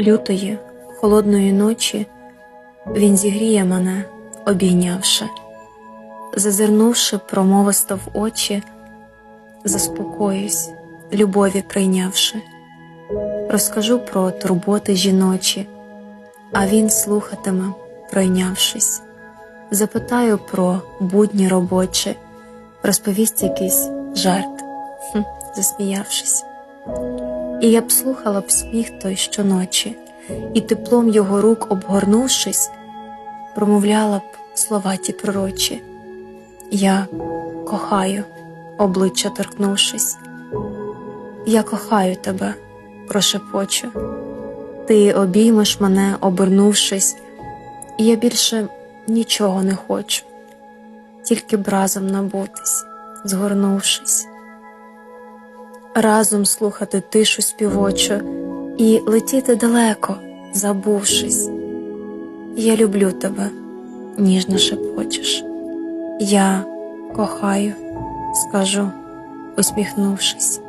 Лютої, холодної ночі він зігріє мене, обійнявши, зазирнувши, промовисто в очі, заспокоюсь, любові прийнявши, розкажу про турботи жіночі, а він слухатиме, пройнявшись, запитаю про будні робочі, розповість якийсь жарт, хм, засміявшись. І я б слухала б сміх той щоночі, і теплом його рук обгорнувшись, промовляла б слова ті пророчі. Я кохаю, обличчя торкнувшись. Я кохаю тебе, прошепочу. Ти обіймеш мене, обернувшись, і я більше нічого не хочу, тільки б разом набутись, згорнувшись разом слухати тишу співочу і летіти далеко, забувшись. Я люблю тебе, ніжно шепочеш. Я кохаю, скажу, усміхнувшись.